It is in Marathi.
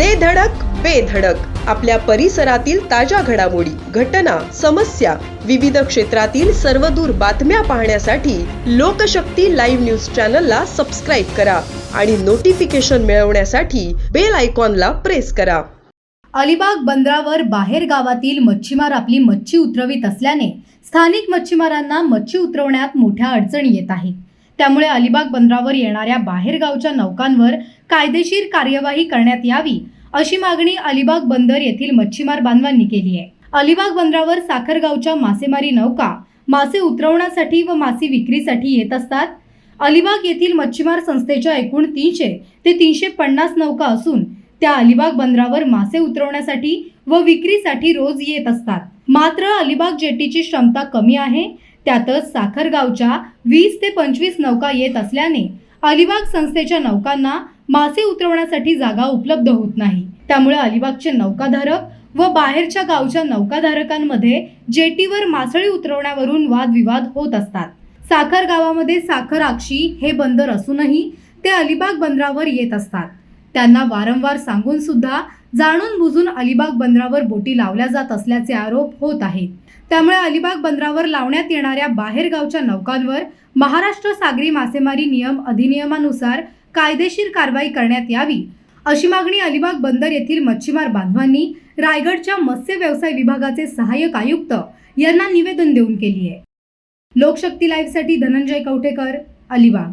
दे धडक बेधडक आपल्या परिसरातील ताज्या घडामोडी घटना समस्या विविध क्षेत्रातील सर्वदूर बातम्या पाहण्यासाठी लोकशक्ती लाईव्ह न्यूज चॅनलला सबस्क्राईब करा आणि नोटिफिकेशन मिळवण्यासाठी बेल आयकॉनला प्रेस करा. अलिबाग बंदरावर बाहेर गावातील मच्छीमार आपली मच्छी उतरवित असल्याने स्थानिक मच्छीमारांना मच्छी उतरवण्यात मोठ्या अडचणी येत आहेत त्यामुळे अलिबाग बंदरावर येणाऱ्या बाहेरगावच्या नौकांवर कायदेशीर कार्यवाही करण्यात यावी अशी मागणी अलिबाग बंदर येथील मच्छीमार बांधवांनी केली आहे. अलिबाग बंदरावर साखरगावच्या मासेमारी नौका मासे उतरवण्यासाठी व मासे विक्रीसाठी येत असतात. अलिबाग येथील मच्छीमार संस्थेच्या एकूण तीनशे ते तीनशे पन्नास नौका असून त्या अलिबाग बंदरावर मासे उतरवण्यासाठी व विक्रीसाठी रोज येत असतात. मात्र अलिबाग जेटीची क्षमता कमी आहे. त्यातच साखरगावच्या वीस ते पंचवीस नौका येत असल्याने अलिबाग संस्थेच्या नौकांना मासे उतरवण्यासाठी जागा उपलब्ध होत नाही. त्यामुळे अलिबागचे नौकाधारक व बाहेरच्या गावच्या नौकाधारकांमध्ये जेटीवर मासळी उतरवण्यावरून वादविवाद होत असतात. साखर गावामध्ये साखर आक्षी हे बंदर असूनही ते अलिबाग बंदरावर येत असतात. त्यांना वारंवार सांगून सुद्धा जाणून बुजून अलिबाग बंदरावर बोटी लावल्या जात असल्याचे आरोप होत आहेत. त्यामुळे अलिबाग बंदरावर लावण्यात येणाऱ्या बाहेरगावच्या नौकांवर महाराष्ट्र सागरी मासेमारी नियम अधिनियमानुसार कायदेशीर कारवाई करण्यात यावी अशी मागणी अलिबाग बंदर येथील मच्छीमार बांधवांनी रायगडच्या मत्स्य व्यवसाय विभागाचे सहाय्यक आयुक्त यांना निवेदन देऊन केली आहे. लोकशक्ती लाईव्हसाठी धनंजय कवठेकर अलिबाग.